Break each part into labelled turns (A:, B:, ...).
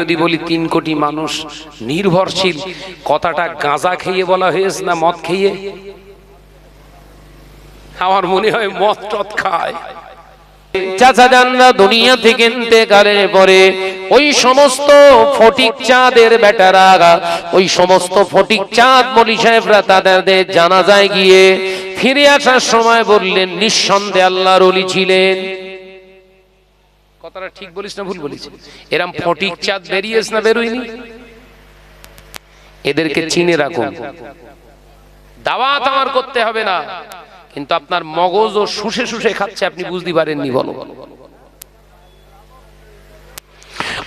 A: যদি বলি তিন কোটি মানুষ নির্ভরশীল, কথাটা গাঁজা খেয়ে বলা হয়েছে না মদ খেয়ে? আমার মনে হয় মদ টদ খায়।
B: দুনিয়া থেকে পরে ওই সমস্ত ফটিক চাঁদের বেটারা, ওই সমস্ত ফটিক চাঁদ মলি সাহেবরা তাদের জানা যায় গিয়ে ফিরে আসার সময় বললেন, নিঃসন্দেহে আল্লাহর অলি ছিলেন।
A: কথাটা ঠিক বলিস না ভুল বলিস। এরম ফটিক চাঁদ বেরিয়েস না বেরোয়নি। এদেরকে চিনে রাখুন। দাওয়াত আমার করতে হবে না। কিন্তু আপনার মগজ ও শুষে শুষে খাচ্ছে আপনি বুঝতে পারেননি বলো।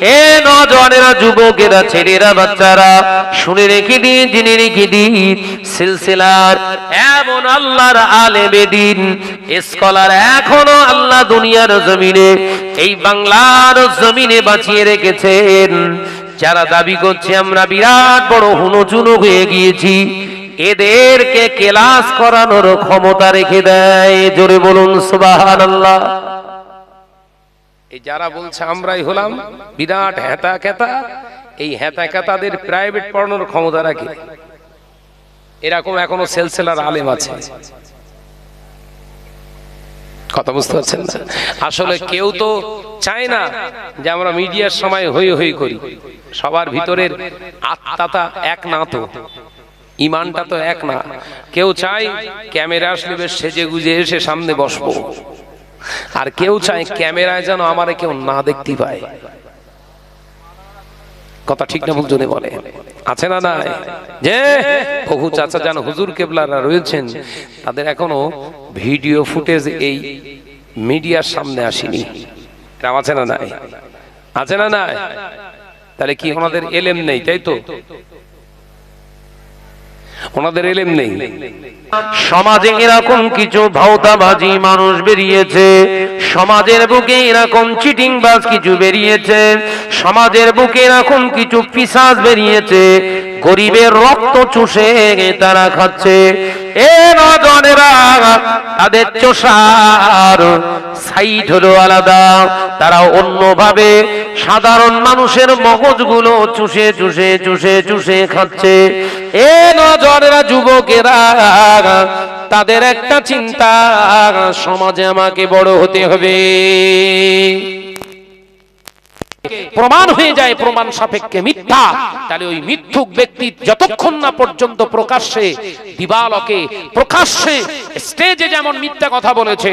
B: এ নজনেরা যুবকেরা, ছেলেরা, বাচ্চারা, শুনে রেখে দিন, জেনে রেখে দিন, সিলসিলার এমন আল্লাহর আলেমে দিন। স্কলার এখনও আল্লাহ দুনিয়ার জমিনে, এই বাংলার জমিনে বাঁচিয়ে রেখেছেন। যারা দাবি করছে, আমরা বিরাট বড় হুনচুনো হয়ে গিয়েছি। এদেরকে কেলাস করানোর ক্ষমতা রেখে দেয়। জোরে বলুন সুবাহান আল্লাহ
A: এই যারা বলছে আমরাই হলাম, বিরাট হেতা খেতা এই হেতা খেতাদের প্রাইভেট পড়ানোর ক্ষমতা রাখে। এরকম এখনও সেলসেলার আলেম আছে। কথা বুঝতে পারছেন আসলে কেউ তো চায় না যে আমরা মিডিয়ার সময় হই হই করি। সবার ভিতরের আত্মাটা এক না তো। ইমানটা তো এক না। কেউ চায় ক্যামেরা আসলে বেশ সেজে গুজে এসে সামনে বসবো। আর কেউ চায় ক্যামেরায় যেন আমার কেউ না দেখতে পায়। কথা ঠিক না ভুলজনে বলে। আছে না নাই? যে বহু চাচা যেন হুজুর কেবলারা রয়েছেন তাদের এখনও ভিডিও ফুটেজ এই মিডিয়ার সামনে আসেনি। আছে না নাই? আছে না নাই? তাহলে কি ওনাদের এলেম নেই তাই তো? ওনাদের এলেম নেই।
B: সমাজে এরকম কিছু ভাওতাবাজি মানুষ বেরিয়েছে। সমাজের বুকে এরকম চিটিংবাজ কিছু বেরিয়েছে। সমাজের বুকে এরকম কিছু পিসাজ বেরিয়েছে। গরিবের রক্ত চুষে তারা খাচ্ছে। এ নজনেরা, তাদের চোষার সাইড হলো আলাদা। তারা অন্যভাবে সাধারণ মানুষের মগজগুলো চুষে চুষে চুষে চুষে খাচ্ছে। এ নজনেরা যুবকেরা, তাদের একটা চিন্তা, সমাজে আমাকে বড় হতে হবে।
A: প্রমাণ হয়ে যায়, প্রমাণ সাপেক্ষে মিথ্যা। তাহলে ওই মিথ্যুক ব্যক্তি যতক্ষণ না পর্যন্ত প্রকাশ্যে, দিবালকে প্রকাশ্যে, স্টেজে যেমন মিথ্যা কথা বলেছে,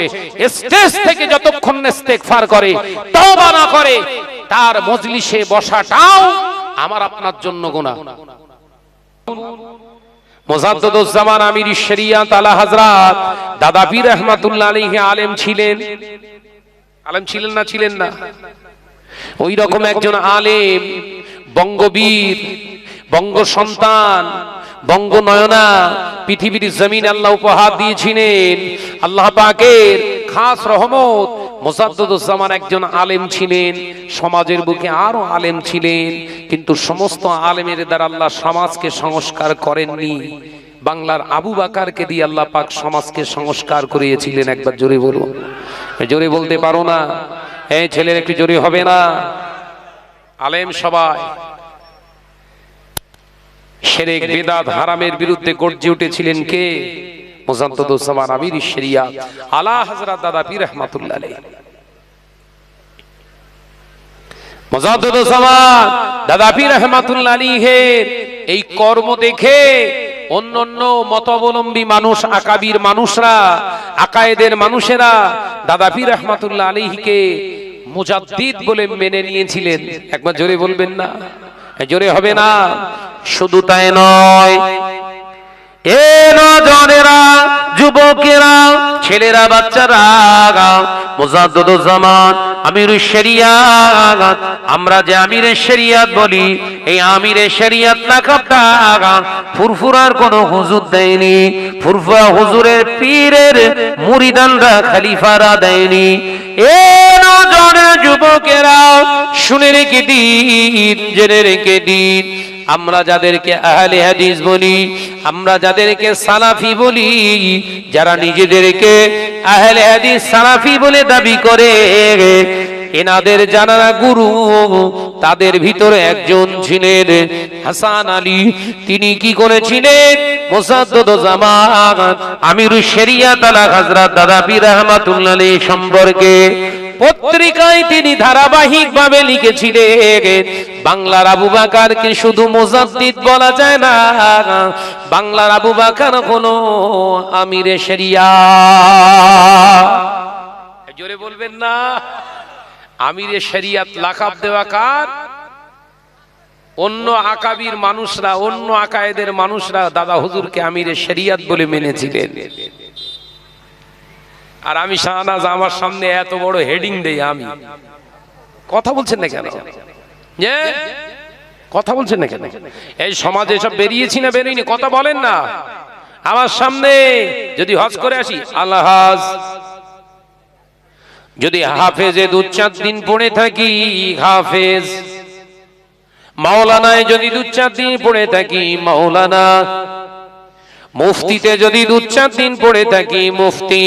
A: স্টেজ থেকে যতক্ষণ ইস্তেগফার করে, তওবা না করে, তার মজলিসে বসাটাও আমার আপনার জন্য গোনা। মোজাদ্দুজ্জামান আমির শরিয়াত আলা হযরত দাদা পীর রহমাতুল্লাহ আলাইহি আলেম ছিলেন। আলেম ছিলেন না ছিলেন না? ওই রকম একজন আলেম, বঙ্গবীর বঙ্গ সন্তান বঙ্গ নয়না পৃথিবীর জমিন আল্লাহ উপহার দিয়েছিলেন। আল্লাহ পাকের খাস রহমত মোসাদ্দুজ্জামান একজন আলেম ছিলেন, সমাজের বুকে আরও আলেম ছিলেন, কিন্তু সমস্ত আলেমের দ্বারা আল্লাহ সমাজকে সংস্কার করেননি। বাংলার আবু বাকারকে দিয়ে আল্লাহ পাক সমাজকে সংস্কার করিয়েছিলেন, একবার জোরে বলুন। জোরে বলতে পারো না। এই ছেলের একটু জোরে হবে না। আলেম সবাই। শেরেক বেদাত হারামের বিরুদ্ধে গর্জে উঠেছিলেন কে? মোজান্তদুজ্জামান আমির শরিয়া আলা হযরত দাদা পীর রহমাতুল্লাহ আলাইহি। মোজাদ্দুজ্জামান দাদা পীর রহমাতুল্লাহ আলাইহির এই কর্ম দেখে অন্যান্য মতাবলম্বী মানুষ, আকাবির মানুষরা, আকায়েদের মানুষেরা দাদা পীর রহমাতুল্লাহ আলাইহিকে মুজাদ্দিদ বলে মেনে নিয়েছিলেন। একবার জোরে বলবেন না? জোরে হবে না?
B: শুধু তাই নয় ছেলেরা, বাচ্চারা মুজাদ্দুজ্জামান আমিরুশ শরিয়াত। আমরা যে বলি, এই ফুরফুরার কোনো হুজুর দেয়নি, ফুরফুরা হুজুরের পীরের মুরিদানরা খলিফারা দেয়নি। এ যুবকেরা শুনে রেখে দিন, জেনে রেখে দিন। আমরা যাদেরকে আহলে হাদিস বলি, আমরা যাদেরকে সালাফি বলি, যারা নিজেদেরকে আহলে হাদিস সালাফি বলে দাবি করে, এনাদের জানারা গুরু তাদের ভিতরে একজন ছিলেন হাসান আলী। তিনি কি করেছিলেন? আমিরুশ শরিয়াত আলা হযরত দাদা পীর রহমাতুল্লাহ সম্পর্কে পত্রিকায় তিনি ধারাবাহিক ভাবে লিখেছিলেন, বাংলার আবু বাকারকে শুধু মুজাদ্দিদ বলা যায় না, বাংলার আবু বাকার হলো আমিরে শরিয়া।
A: জোরে বলবেন না, আমিরে শরিয়াত লাকাব দেওয়া কার? অন্য আকাবির মানুষরা, অন্য আকায়েদের মানুষরা দাদা হুজুরকে আমিরে শরিয়াত বলে মেনেছিলেন। আর আমি শাহনাজ আমার সামনে এত বড় হেডিং দেই আমি। কথা বলছেন না কেন? কথা বলছেন না কেন? এই সমাজে সব বেরিয়েছি না বেরিয়েনি? কথা বলেন না। আমার সামনে যদি হজ করে আসি, আল্লাহ যদি হাফেজে দু চার দিন পড়ে থাকি, হাফেজ। মাওলানায় যদি দু চার দিন পড়ে থাকি, মাওলানা। মুফতিতে যদি দু চার দিন পড়ে থাকি, মুফতি।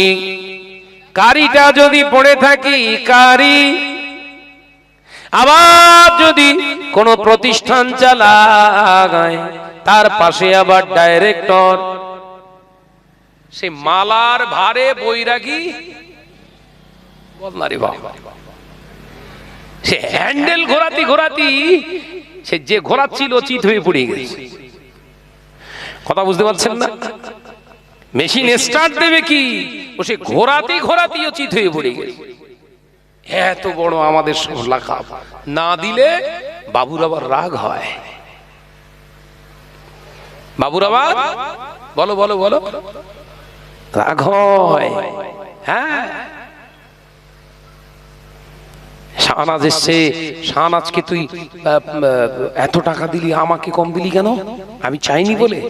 A: কারিটা যদি পড়ে থাকি, কারি। আবার যদি কোন প্রতিষ্ঠান চালায় তার পাশে আবার ডাইরেক্টর। সে মালার ভারে বৈরাগী। সে হ্যান্ডেল ঘোরাতি ঘোরাতি, সে যে ঘোরাচ্ছিল, চিত হয়ে পড়ে গেছে। কথা বুঝতে পারছেন না? মেশিন স্টার্ট দেবে কি? ও সে ঘোরাতে ঘোরাতে চিত হয়ে পড়ে গেছে এত বড় আমাদের সব না দিলে বাবুর আবার রাগ হয়। বাবুর আবার? বলো বলো বলো। রাগ হয়। হ্যাঁ। শাহনাজ তুই এত টাকা দিলি, আমাকে কম দিলি কেন? আমি চাইনি বলে।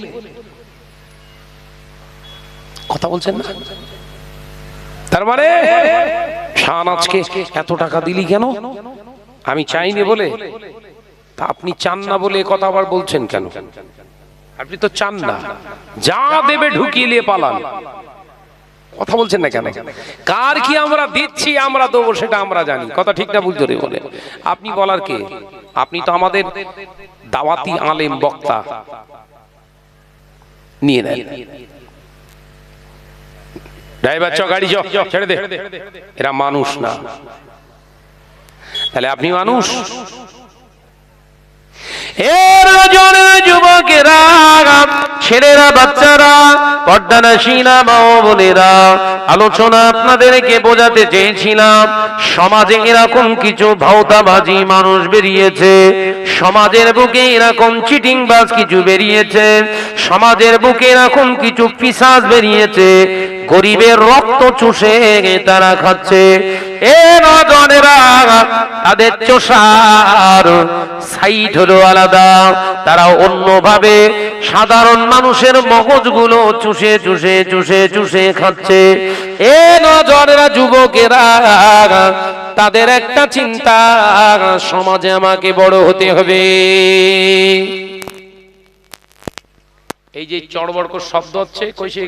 A: কথা বলছেন না? তার মানে শাহনাজকে এত টাকা দিলি কেন? আমি চাইনি বলে। তা আপনি চান না বলে কথা আবার বলছেন কেন? আপনি তো চান না। যা দেবে ঢুকিয়ে নিয়ে পালান। কথা বলছেন না কেন? কার কি আমরা দিচ্ছি, আমরা দেবো সেটা আমরা জানি। কথা ঠিক না বুঝতে রে বলে। আপনি বলার কে? আপনি তো আমাদের দাওয়াতি আলেম বক্তা। নিয়ে নেন। ড্রাইভার চ গাড়ি চ ছেড়ে দে। এরা মানুষ না। তাহলে আপনি মানুষ?
B: যুবকেরা ছেলেরা বাচ্চারা পর্দানাসীনা মা বোনেরা আলোচনা আপনাদেরকে বোঝাতে চেয়েছিলাম। সমাজে এরকম কিছু ভাওতাবাজি মানুষ বেরিয়েছে। সমাজের বুকে এরকম চিটিংবাজ কিছু বেরিয়েছে। সমাজের বুকে এরকম কিছু পিসাজ বেরিয়েছে। গরিবের রক্ত চুষে তারা খাচ্ছে। এ নজনেরা, তাদের চোষার সাইড হলো আলাদা। তারা অন্যভাবে সাধারণ মানুষের মগজগুলো চুষে চুষে চুষে চুষে খাচ্ছে। এ নজনেরা, যুবকেরা, তাদের একটা চিন্তা, সমাজে আমাকে বড় হতে হবে।
A: এই যে চড়বড়ক শব্দ হচ্ছে কইছে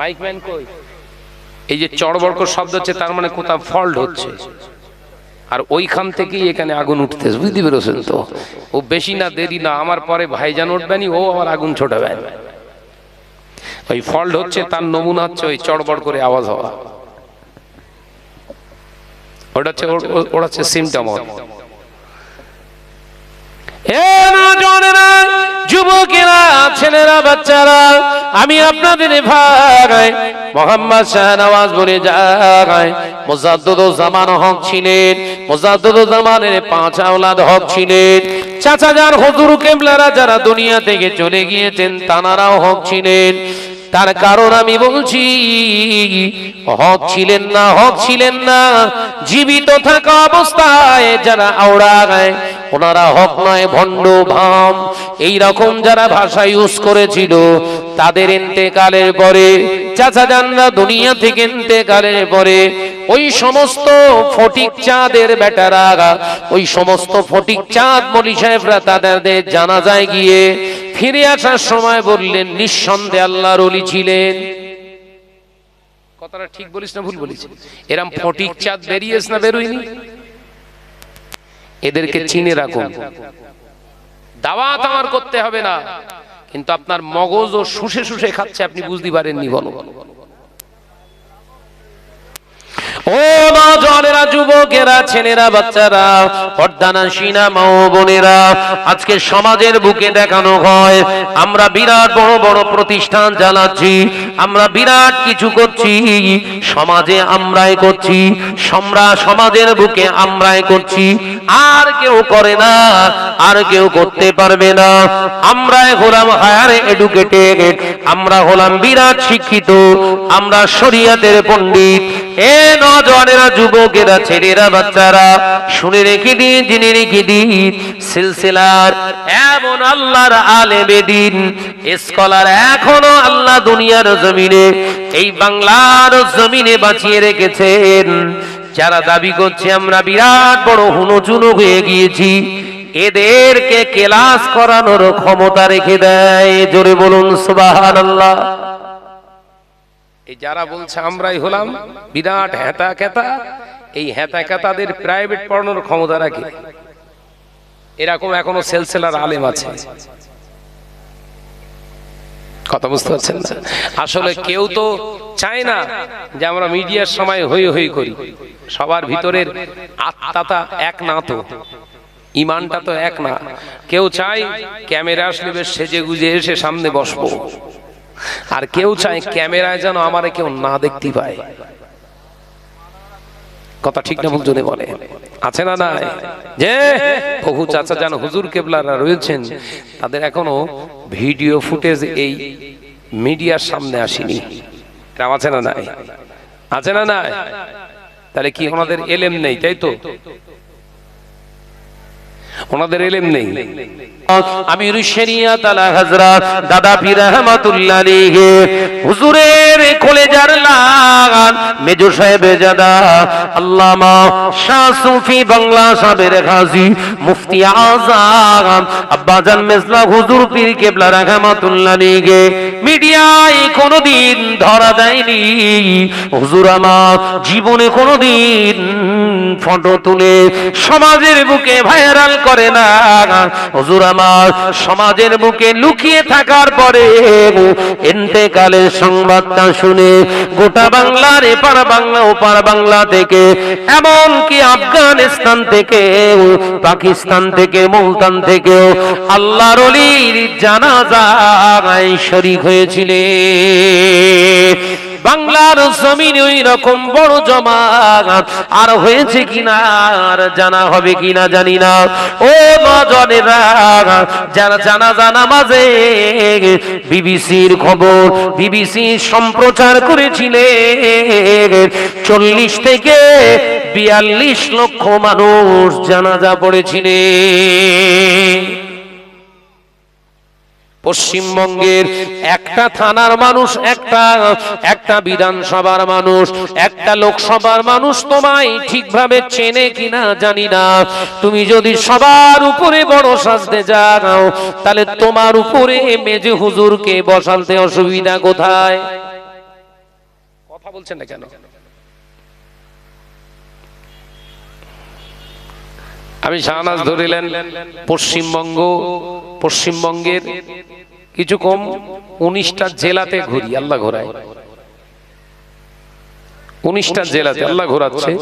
A: কি বাইকম্যান কই? এই যে চড়বড়ক শব্দ হচ্ছে, তার মানে কোথাও ফল্ট হচ্ছে। আর ওইখান থেকেই এখানে আগুন উঠতেছে বুঝতে পেরেছেন তো? ও বেশি না, দেরি না, আমার পরে ভাইজান উঠবেনি ও আবার আগুন ছোটাবে ওই ফল্ট হচ্ছে, তার নমুনা হচ্ছে ওই চড়বড় করে আওয়াজ হওয়া। ওটা হচ্ছে ওটা হচ্ছে সিমটম
B: নজনেরা যুবকেরা, ছেলেরা, বাচ্চারা, আমি আপনাদের ভাই মোহাম্মদ শাহনওয়াজ বলে যাই মোজাদ্দুদ জামান হক ছিলেন, মোজাদ্দুদ জামানের পাঁচ আওলাদ হক ছিলেন চাচা যার হজুর কেমলারা যারা দুনিয়া থেকে চলে গিয়েছেন, তানারাও হক ছিলেন তার কারণ আমি বলছি, হক ছিলেন না, হক ছিলেন না। জীবিত থাকা অবস্থায় যারা আওড়া গায়, ওনারা হক নয়, ভণ্ড ভাম। এই রকম যারা ভাষা ইউজ করেছিল, তাদের ইন্তেকালের পরে, চাচা জানরা দুনিয়া থেকে ইন্তেকালের পরে, ওই সমস্ত ফটিক চাঁদের বেটারা, ওই সমস্ত ফটিক চাঁদ মলি সাহেবরা তাদের জানা যায় গিয়ে ফিরে আসার সময় বললেন নিঃসন্দেহে আল্লাহর রলি ছিলেন।
A: কথাটা ঠিক বলিস না ভুল বলিস। এরম ফটিক চাঁদ বেরিয়েস না বেরোয়নি? এদেরকে চিনে রাখুন। দাওয়াত আমার করতে হবে না। কিন্তু আপনার মগজ ও শুষে শুষে খাচ্ছে আপনি বুঝতে পারেননি বলো।
B: ও নজনেরা যুবকেরা, ছেলেরা, বাচ্চারা পর্দানা সিনা মা বোনেরা, আজকে সমাজের বুকে দেখানো হয়। আমরা বিরাট বড় বড় প্রতিষ্ঠান চালাচ্ছি, আমরা বিরাট কিছু করছি, সমাজে আমরাই করছি, সম্রা সমাজের বুকে আমরাই করছি। আর কেউ করে না, আর কেউ করতে পারবে না। আমরাই হলাম হায়ার এডুকেটেড, আমরা হলাম বিরাট শিক্ষিত, আমরা শরিয়াতের পণ্ডিত এ নজনেরা যুবকেরা, ছেলেরা, বাচ্চারা, শুনে রেখে দিন, জেনে রেখে দিন, সিলসিলার এমন আল্লাহর আলেমে দিন। স্কলার এখনও আল্লাহ দুনিয়ার জমিনে, এই বাংলার জমিনে বাঁচিয়ে রেখেছেন। যারা দাবি করছে, আমরা বিরাট বড় হুনচুনো হয়ে গিয়েছি। এদেরকে কেলাস করানোর ক্ষমতা রেখে দেয়। জোরে বলুন সুবাহান আল্লাহ
A: এই যারা বলছে আমরাই হলাম, বিরাট হেতা কেতা এই হেতা কেতাদের প্রাইভেট পড়ানোর ক্ষমতা রাখে এরকম এখনও সেলসেলার আলেম আছে। কথা বুঝতে পারছেন? আসলে কেউ তো চায় না যে আমরা মিডিয়ার সময় হই হই করি। সবার ভিতরের আত্মাটা এক না তো। ইমানটা তো এক না। কেউ চায় ক্যামেরা আসলে বেশ সেজে গুজে এসে সামনে বসবো। আর কেউ চায় ক্যামেরায় যেন আমার কেউ না দেখতে পায়। কথা ঠিক না ভুল বলে। আছে না নাই? যে বহু চাচা যেন হুজুর কেবলারা রয়েছেন। তাদের এখনও ভিডিও ফুটেজ এই মিডিয়ার সামনে আসেনি। আছে না নাই? আছে না নাই? তাহলে কি ওনাদের এলেম নেই তাই তো? ওনাদের এলেম নেই।
B: আমি শরিয়াত আলা হযরত দাদা পীর রহমাতুল্লাহ আলাইহি হুজুরের কলেজার লাগান, মেজো সাহেব জাদা, আল্লামা শাহ সুফি বাংলা সাহেবের গাজী মুফতি আযম আব্বাজান মেজলা হুজুর পীর কেবলা রহমাতুল্লাহ আলাইহি মিডিয়ায় কোনোদিন ধরা দেয়নি। হুজুর আমার জীবনে কোনোদিন ফটো তুলে, সমাজের বুকে ভাইরাল করে না। হুজুর আমার, সমাজের বুকে লুকিয়ে থাকার পরে এন্তেকালের সংবাদটা শুনে গোটা বাংলার এপার বাংলা, ওপার বাংলা থেকে এমন কি আফগানিস্তান থেকে, পাকিস্তান থেকে, মুলতান থেকে আল্লাহর জানাজায় শরীক হয়েছিলেন বাংলার জমিন ওই রকম বড় জমা আর হয়েছে কিনা আর জানা হবে কিনা জানি না। ও নজনেরা যারা জানা জানা মাঝে বিবিসির খবর, বিবিসি সম্প্রচার করেছিলেন চল্লিশ থেকে বিয়াল্লিশ লক্ষ মানুষ জানাজা পড়েছিলেন
A: পশ্চিমবঙ্গের একটা থানার মানুষ, একটা একটা বিধানসভার মানুষ, একটা লোকসভার মানুষ তোমায় ঠিকভাবে চেনে কিনা জানি না। তুমি যদি সবার উপরে বড় সাজতে যাও, তাহলে তোমার উপরে মেজে হুজুরকে বসালতে অসুবিধা কোথায়? কথা বলছেন না কেন? আমি শাহনাজ ধরিলেন পশ্চিমবঙ্গ, পশ্চিমবঙ্গের কিছু কম উনিশটা জেলাতে ঘুরি, আল্লাহ ঘোরায়। উনিশটা জেলাতে, আল্লাহ ঘোরাচ্ছে।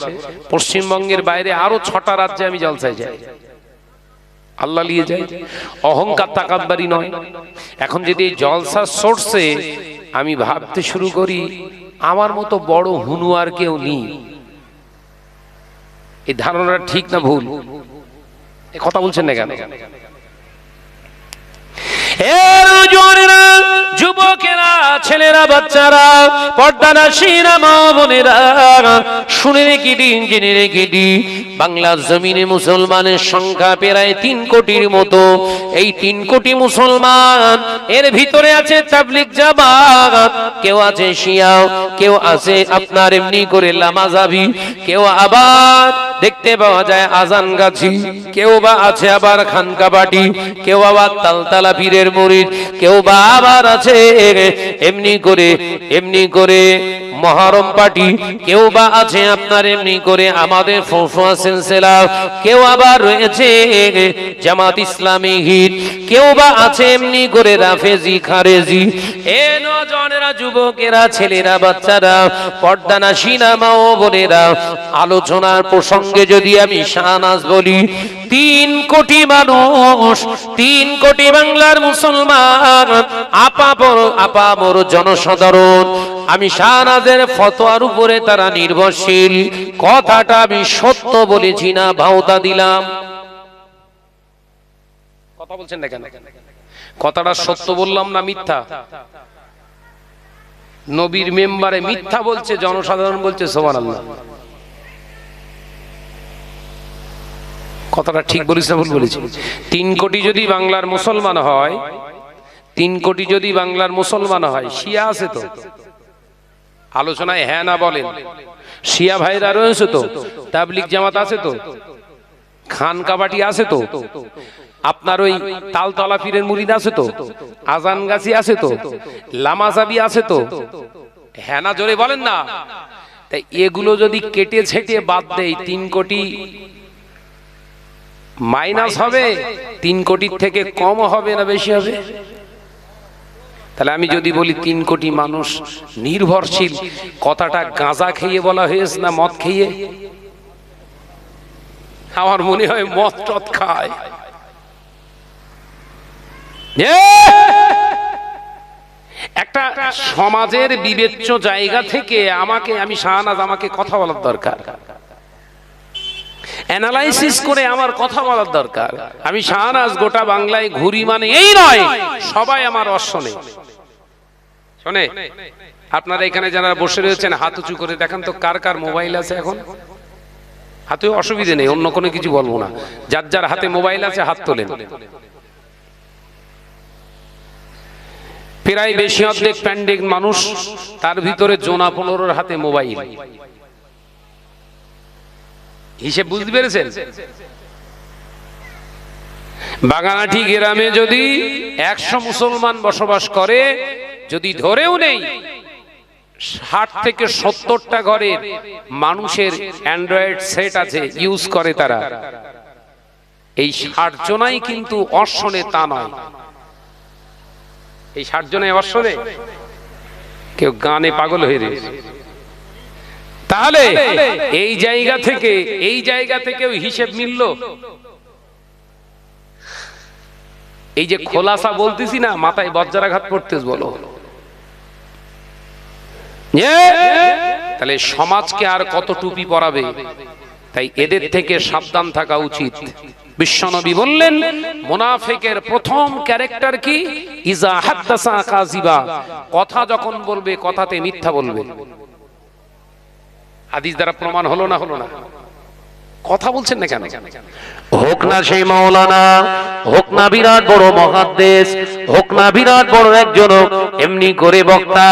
A: পশ্চিমবঙ্গের বাইরে আরও ছটা রাজ্যে আমি জলসায় যাই। আল্লাহ নিয়ে যাই। অহংকার তাকাব্বারি নয়। এখন যদি এই জলসা সোর্সে আমি ভাবতে শুরু করি, আমার মতো বড় হুনু আর কেউ নেই। এই ধারণাটা ঠিক না ভুল? কথা বলছেন না কেন?
B: এর জোরেরা যুবকেরা, ছেলেরা, বাচ্চারা মা বোনেরা, শুনে রেখে দিন, জেনে রেখে জমিনে মুসলমানের সংখ্যা তিন কোটির মতো। এই তিন কোটি মুসলমান, এর ভিতরে আছে তাবলিক জামাত। কেউ আছে শিয়াও কেউ আছে আপনার এমনি করে লামাজাবি। কেউ আবার দেখতে পাওয়া যায় আজান গাছি। কেউ বা আছে আবার খানকাবাটি কেউ আবার তালতালা পীরের মরিদ কেউ বা আবার আছে। এমনি করে এমনি করে মহরম পার্টি, কেউ বা আছে আপনার এমনি করে আমাদের ফোফা কেউ আবার রয়েছে জামাত ইসলামী হিট কেউ বা আছে এমনি করে রাফেজি, খারেজি। এ নজনেরা, যুবকেরা, ছেলেরা, বাচ্চারা পর্দানা সিনামা ও বোনেরা, আলোচনার প্রসঙ্গে যদি আমি শাহনাজ বলি, তিন কোটি মানুষ, তিন কোটি বাংলার মুসলমান, আপামর আপামর জনসাধারণ আমি শাহনাজের ফতোয়ার উপরে তারা নির্ভরশীল। কথাটা আমি সত্য বলেছি না ভাওতা দিলাম।
A: কথা বলছেন না কেন? কথাটা সত্য বললাম না মিথ্যা? নবীর মেম্বারে মিথ্যা বলছে, জনসাধারণ বলছে সোমান আল্লাহ কথাটা ঠিক বলিস না ভুল বলেছি তিন কোটি যদি বাংলার মুসলমান হয়, তিন কোটি যদি বাংলার মুসলমান হয়, শিয়া আছে তো? আলোচনায় হ্যাঁ না বলেন। শিয়া ভাইরা রয়েছে তো তাবলিক জামাত আছে তো, খান কাবাটি আছে তো, আপনার ওই তালতলা পীরের মুরিদ আছে তো, আজান গাছি আছে তো লামাজাবি আছে তো হ্যাঁ না জোরে বলেন না। তাই এগুলো যদি কেটে ছেটে বাদ দেই, তিন কোটি মাইনাস হবে, তিন কোটির থেকে কম হবে না বেশি হবে? তাহলে আমি যদি বলি তিন কোটি মানুষ নির্ভরশীল, কথাটা গাঁজা খেয়ে বলা হয়েছে না মদ খেয়ে? আমার মনে হয় মদ টদ খায়। একটা সমাজের বিবেচ্য জায়গা থেকে আমাকে, আমি শাহনাজ, আমাকে কথা বলার দরকার। অ্যানালাইসিস করে আমার কথা বলার দরকার। আমি শাহনাজ গোটা বাংলায় ঘুরি মানে এই নয়, সবাই আমার অশ্বনে শোনে, আপনারা এখানে যারা বসে রয়েছেন, হাত উঁচু করে দেখান তো কার কার মোবাইল আছে এখন? হাতে অসুবিধে নেই, অন্য কোনো কিছু বলব না। যার যার হাতে মোবাইল আছে, হাত তোলেন। প্রায় বেশি অর্ধেক প্যান্ডেক মানুষ তার ভিতরে জোনা পনেরোর হাতে মোবাইল। হিসেব বুঝতে পেরেছেন? বাগানাটি গ্রামে যদি একশো মুসলমান বসবাস করে যদি ধরেও নেই, ষাট থেকে সত্তরটা ঘরের মানুষের অ্যান্ড্রয়েড সেট আছে, ইউজ করে তারা। এই ষাট জনাই কিন্তু অর্শনে তা নয়। এই ষাট জনে অর্শনে কেউ গানে পাগল হয়ে রয়েছে তাহলে এই জায়গা থেকে, এই জায়গা থেকেও হিসেব মিলল? এই যে খোলাসা বলতেছি না, মাথায় বজ্রাঘাত পড়তেছ বলো! তাহলে সমাজকে আর কত টুপি পরাবে? তাই এদের থেকে সাবধান থাকা উচিত। বিশ্বনবী বললেন, মুনাফিকের প্রথম ক্যারেক্টার কি? ইজা হাদ্দাসা কথা যখন বলবে, কথাতে মিথ্যা বলবে। হাদিস দ্বারা প্রমাণ হলো না হলো না? কথা বলছেন না কেন?
B: হোক না সেই মাওলানা, হোক না বিরাট বড় মহাদেশ হোক না বিরাট বড় একজন এমনি করে বক্তা,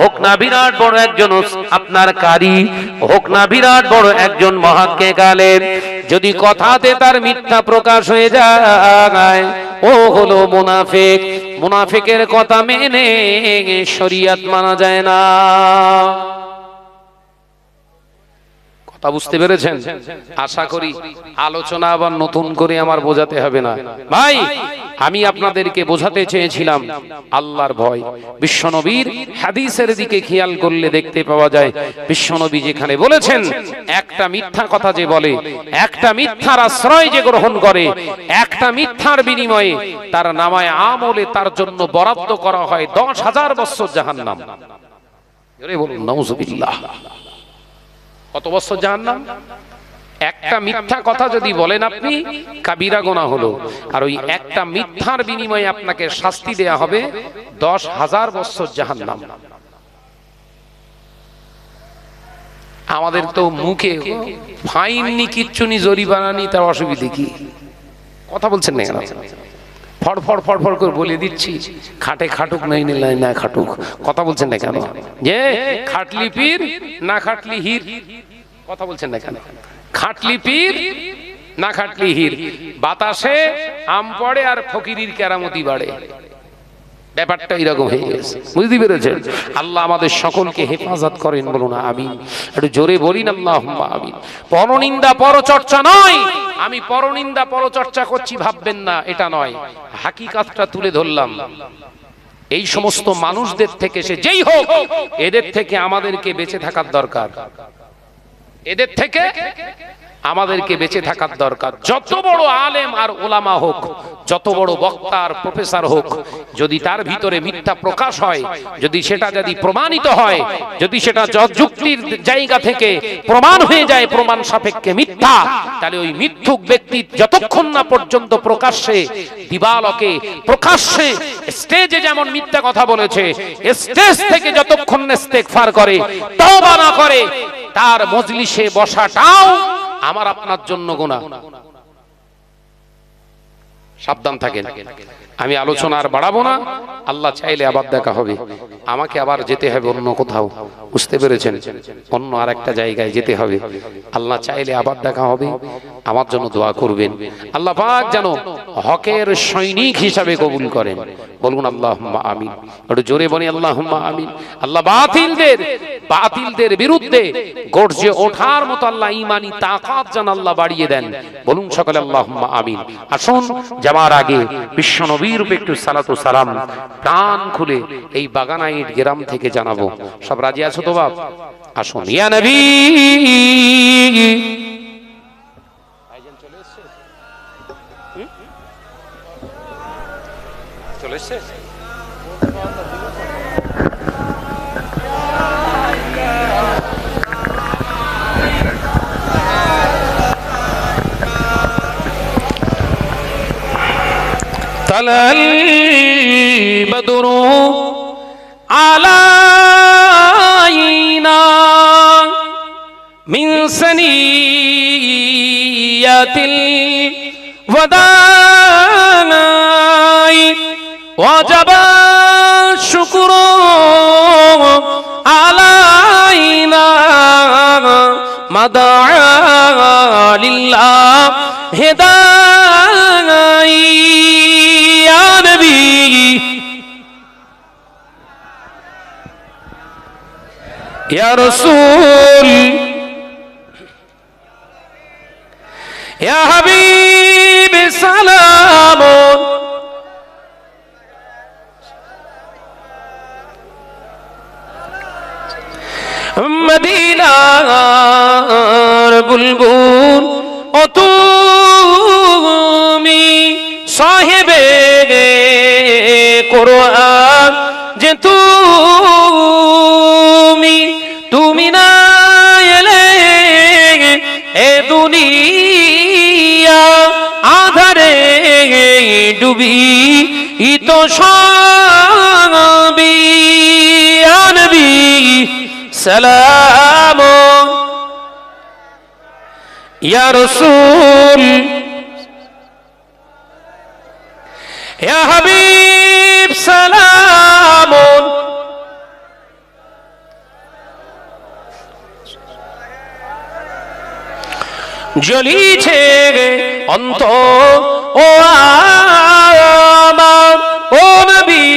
B: হোক না বিরাট বড় একজন আপনার কারি, হোক না বিরাট বড় একজন মহাকে গালেন যদি কথাতে তার মিথ্যা প্রকাশ হয়ে যায়, ও হলো মুনাফিক। মুনাফেকের কথা মেনে শরিয়াত মানা যায় না।
A: কথা বুঝতে পেরেছেন? আশা করি আলোচনা আবার নতুন করে আমার বোঝাতে হবে না। ভাই, আমি আপনাদেরকে বোঝাতে চেয়েছিলাম আল্লাহর ভয়। বিশ্বনবীর হাদিসের দিকে খেয়াল করলে দেখতে পাওয়া যায়, বিশ্বনবী যেখানে বলেছেন, একটা মিথ্যা কথা যে বলে, একটা মিথ্যার আশ্রয় যে গ্রহণ করে, একটা মিথ্যার বিনিময়ে তার নামায় আমলে তার জন্য বরাদ্দ করা হয় দশ হাজার বছর জাহান্নাম। বলুন কত বছর জাহান্নাম? একটা মিথ্যা কথা যদি বলেন আপনি, কাবিরা গোনা হলো। আর ওই একটা মিথ্যার বিনিময়ে আপনাকে শাস্তি দেয়া হবে দশ হাজার বছর জাহান্নাম। আমাদের তো মুখে ফাইন নি, কিচ্ছু নি, জরিমানা নি, তার অসুবিধে কি? কথা বলছেন না ফড়ফড় ফড় ফড় ফড় করে বলে দিচ্ছি। খাটে খাটুক, নাই নিলাই না খাটুক। কথা বলছেন না কেন? যে খাটলি পীর, না খাটলি হির। কথা বলছেন না কেন? খাটলি পীর, না খাটলি হির। বাতাসে আম পড়ে আর ফকিরির কেরামতি বাড়ে। ব্যাপারটা এরকম হয়ে গেছে। বুঝতে পেরেছেন? আল্লাহ আমাদের সকলকে হেফাজত করেন বলুন, আমিন। একটু জোরে বলি না আল্লাহ আমিন। পরনিন্দা, পরচর্চা নয়। আমি পরনিন্দা, পরচর্চা করছি, ভাববেন না, এটা নয়। হাকিকাতটা তুলে ধরলাম। এই সমস্ত মানুষদের থেকে সে যেই হোক, এদের থেকে আমাদেরকে বেঁচে থাকার দরকার। এদের থেকে আমাদেরকে বেঁচে থাকার দরকার। যত বড় আলেম আর ওলামা হোক যত বড় বক্তা আর প্রফেসর হোক যদি তার ভিতরে মিথ্যা প্রকাশ হয় যদি সেটা যদি প্রমাণিত হয় যদি সেটা যুক্তির জায়গা থেকে প্রমাণ হয়ে যায় প্রমাণ সাপেক্ষে মিথ্যা তাহলে ওই মিথ্যুক ব্যক্তি যতক্ষণ না পর্যন্ত প্রকাশ্যে দিবালকে প্রকাশ্যে স্টেজে যেমন মিথ্যা কথা বলেছে স্টেজ থেকে যতক্ষণ না ইস্তেগফার করে তওবা না করে তার মজলিসে বসাটাও আমার আপনার জন্য গোনা সাবধান থাকেন। আমি আলোচনা আর বাড়াবো না। আল্লাহ চাইলে আবার দেখা হবে। আমাকে আবার যেতে হবে অন্য কোথাও। বুঝতে পেরেছেন? অন্য আর একটা জায়গায় যেতে হবে। আল্লাহ চাইলে আবার দেখা হবে। আমার জন্য দোয়া করবেন। আল্লাহ পাক যেন হকের সৈনিক হিসাবে কবুল করেন। বলুন আল্লাহ আমিন। একটু জোরে বলি আল্লাহ আমিন। আল্লাহ বাতিলদের বাতিলদের বিরুদ্ধে গর্জে ওঠার মতো আল্লাহ ইমানি তাকাত যেন আল্লাহ বাড়িয়ে দেন। বলুন সকলে আল্লাহ আমিন। আসুন, যাওয়ার আগে বিশ্ব নবীর উপরে একটু সালাত সালাম। প্রাণ খুলে এই বাগানাইট গ্রাম থেকে জানাব। সব রাজি আছো তো বাপ? আসুন। ইয়া নবী! চলে এসছে? طلع البدر علينا من سنيات الوداع وجب الشكر علينا مدعا لله هداي يا رسول يا حبيب سلام. مدينة بلبل কোরআন যে তুমি তুমি না এলে এ দুনিয়া আধারে ডুবি ইতো সবি আনবি সালাম। ইয়া রসুল, ইয়া হাবিব। সালাম জ্বলিছে অন্ত ও আমার। ও নবী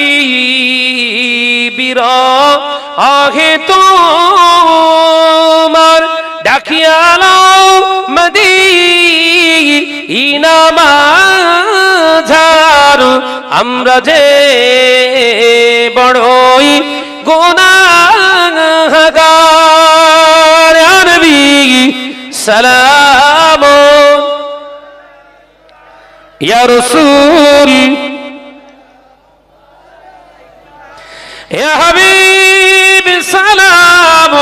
A: বীর আহে তোমার। ডাকিয়ালাও মদি ইনামাঝার আমরা যে বড়ই গোনাগার নবী সালাম। ইয়া রসুল ইয়া হাবিব সালাম।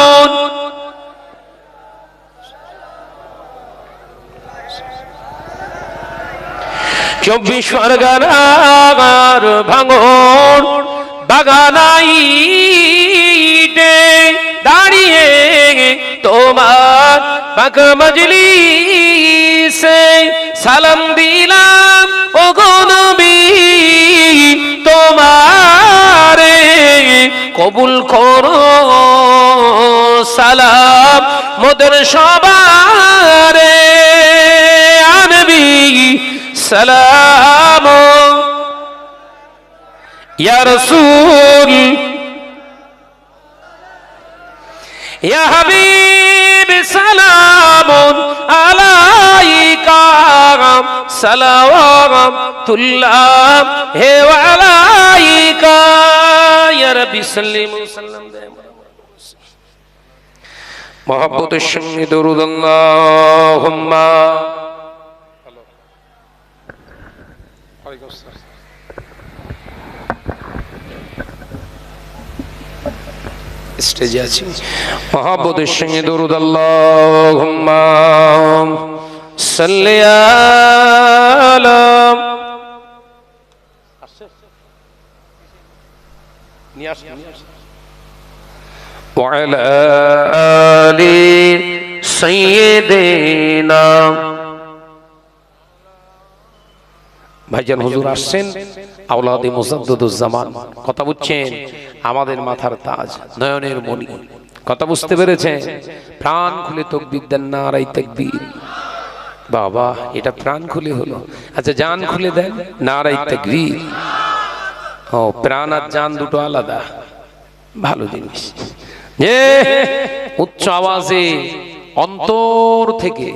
A: চব্বিশ পরগনার ভাঙন বাগানাই দাঁড়িয়ে তোমার পাক সে সালাম দিলাম। ও নবী, তোমারে কবুল করো। সালাম মোদের সবারে। আনবি সালাম ইয়া রসুল ইয়া হাবিব সালাম আলাইকা সালাওয়াতুল্লাহ হে আলাইকা ইয়া রাব্বি সাল্লিম সাল্লাম মহব্বতের সঙ্গে দরুদ আল্লাহুম্মা স্টেজে আছি মহাব্বতের সঙ্গে দরুদ আল্লাহুম্মা সাল্লি আলা
B: وعلى آل سيدنا
A: ভাইজান হুজুর আসছেন আওলাদে মুজাদ্দুজ্জামান কথা বুঝছেন? আমাদের মাথার তাজ নয়নের মণি কথা বুঝতে পেরেছেন? প্রাণ খুলে তকবির দেন না আড়াই তকবির। বাবা এটা প্রাণ খুলে হলো। আচ্ছা জান খুলে দেন না নারাই তকবীর। ও প্রাণ আর জান দুটো আলাদা। ভালো জিনিস। যে উচ্চ আওয়াজে অন্তর থেকে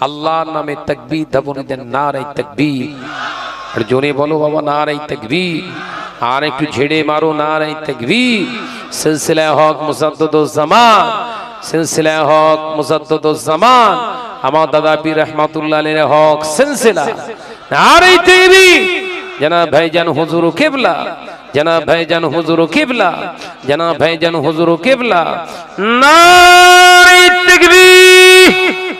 A: আল্লাহর নামে তকবীর দাবনি দেন নারাই তকবীর। আর জোরে বলো বাবা নারাই তকবীর। আর একটু ঝেড়ে মারো নারাই তকবীর। সিলসিলা হক মুসাদ্দুজ্জামান সিলসিলা হক মুসাদ্দুজ্জামান আমার দাদা পীর রহমাতুল্লাহ আলাইহির হক সিলসিলা। নারাই তকবীর। জনাব ভাইজান হুজুর কিবলা। জনাব ভাইজান হুজুর কিবলা। জনাব ভাইজান হুজুর কিবলা। নারাই তকবীর।